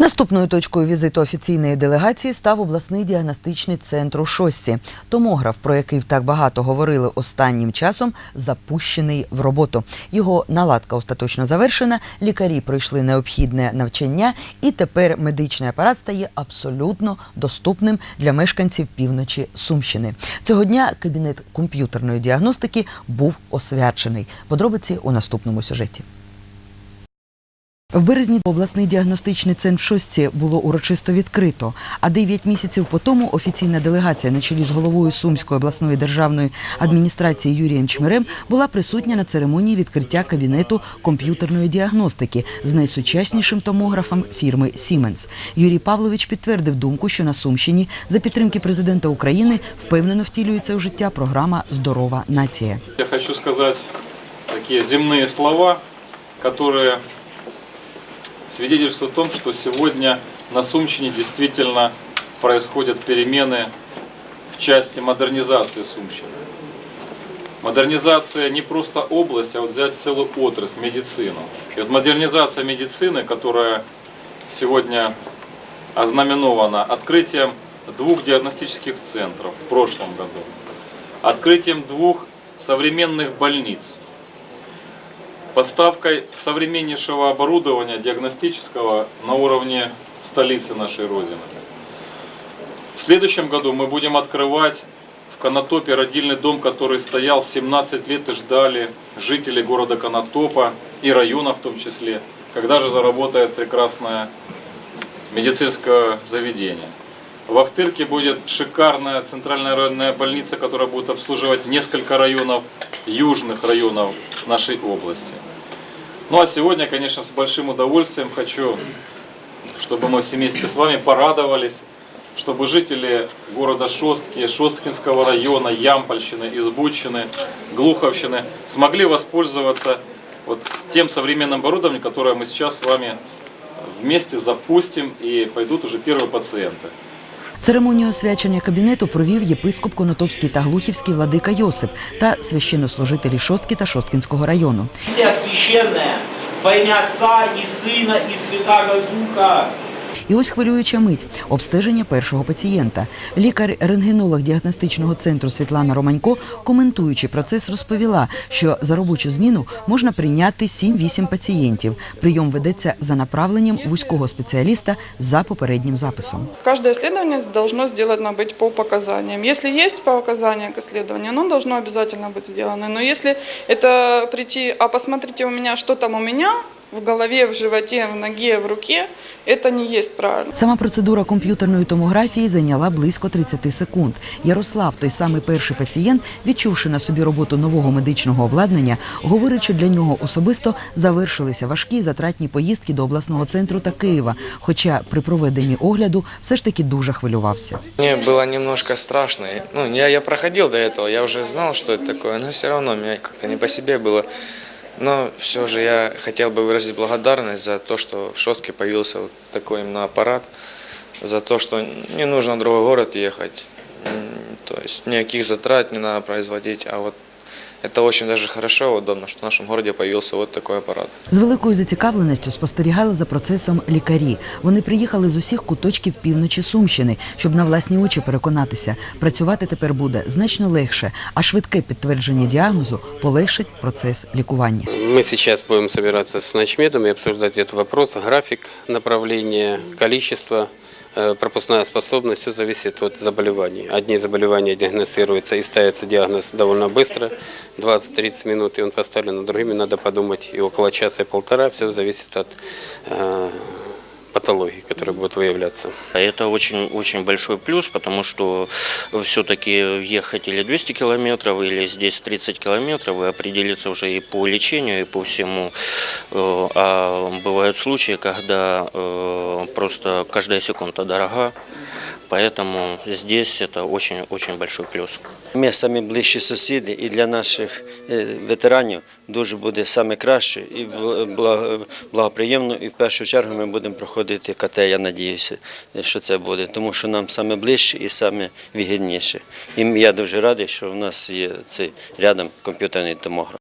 Наступною точкою візиту офіційної делегації став обласний діагностичний центр у Шосці. Томограф, про який так багато говорили останнім часом, запущений в роботу. Його наладка остаточно завершена. Лікарі пройшли необхідне навчання, і тепер медичний апарат стає абсолютно доступним для мешканців півночі Сумщини. Цього дня кабінет комп'ютерної діагностики був освячений. Подробиці у наступному сюжеті. В березні обласний діагностичний центр в Шостці було урочисто відкрито. А дев'ять місяців по тому офіційна делегація на чолі з головою Сумської обласної державної адміністрації Юрієм Чмирем була присутня на церемонії відкриття кабінету комп'ютерної діагностики з найсучаснішим томографом фірми Siemens. Юрій Павлович підтвердив думку, що на Сумщині за підтримки президента України впевнено втілюється у життя програма Здорова нація. Я хочу сказать такие земные слова, которые свидетельствуют о том, что сегодня на Сумщине действительно происходят перемены в части модернизации Сумщины. Модернизация не просто область, а вот взять целую отрасль, медицину. И вот модернизация медицины, которая сегодня ознаменована открытием двух диагностических центров в прошлом году, открытием двух современных больниц, поставкой современнейшего оборудования диагностического на уровне столицы нашей Родины. В следующем году мы будем открывать в Конотопе родильный дом, который стоял 17 лет и ждали жители города Конотопа и района в том числе, когда же заработает прекрасное медицинское заведение. В Ахтырке будет шикарная центральная районная больница, которая будет обслуживать несколько районов, южных районов нашей области. Ну а сегодня, конечно, с большим удовольствием хочу, чтобы мы все вместе с вами порадовались, чтобы жители города Шостки, Шосткинского района, Ямпольщины, Избучины, Глуховщины смогли воспользоваться вот тем современным оборудованием, которое мы сейчас с вами вместе запустим и пойдут уже первые пациенты. Церемонію освячення кабінету провів єпископ Конотопський та Глухівський владика Йосип та священнослужителі Шостки та Шосткінського району. Вся священне, во ім'я Отця і сина і Святого Духа. І ось хвилююча мить обстеження першого пацієнта. Лікар-рентгенолог діагностичного центру Світлана Романько, коментуючи процес, розповіла, що за робочу зміну можна прийняти 7-8 пацієнтів. Прийом ведеться за направленням вузького спеціаліста за попереднім записом. Каждое исследование должно сделано быть по показаниям. Если есть показания к исследованию, оно должно обязательно быть сделано. Но если это прийти, а посмотрите у меня, что там у меня в голове, в животе, в ноге, в руке, это не есть правильно. Сама процедура комп'ютерної томографії зайняла близько 30 секунд. Ярослав, той самий перший пацієнт, відчувши на собі роботу нового медичного обладнання, говорить, що для нього особисто завершилися важкі і затратні поїздки до обласного центру та Києва. Хоча при проведенні огляду все ж таки дуже хвилювався. Мне было немножко страшно. Ну, я, я проходил до этого, я уже знал, что это такое, но все равно мне как-то не по себе было. Но все же я хотел бы выразить благодарность за то, что в Шостке появился вот такой именно аппарат, за то, что не нужно в другой город ехать, то есть никаких затрат не надо производить, а вот это очень даже хорошо, удобно, что в нашем городе появился вот такой аппарат. З великою зацікавленістю спостерігали за процесом лікарі. Вони приїхали з усіх куточків півночі Сумщини, щоб на власні очі переконатися. Працювати тепер буде значно легше, а швидке підтвердження діагнозу полегшить процес лікування. Мы сейчас будем собираться с начмедом и обсуждать этот вопрос. График направления, количество, э, пропускная способность, все зависит от заболеваний. Одни заболевания диагностируются и ставится диагноз довольно быстро, 20-30 минут, и он поставлен, а другими надо подумать и около часа и полтора, все зависит от э, патологии, которые будут выявляться. А Это очень, очень большой плюс, потому что все-таки ехать или 200 километров, или здесь 30 километров, и определиться уже и по лечению, и по всему. Э, А бывают случаи, когда э, просто каждая секунда дорога, поэтому здесь это очень-очень большой плюс. Ми самі ближчі сусіди, і для наших е, ветеранів дуже буде саме краще і бл- благоприємно. І в першу чергу ми будемо проходити КТ, я надіюся, що це буде, тому що нам саме ближче і саме вигідніше. І я дуже радий, що в нас є цей рядом комп'ютерний томограф.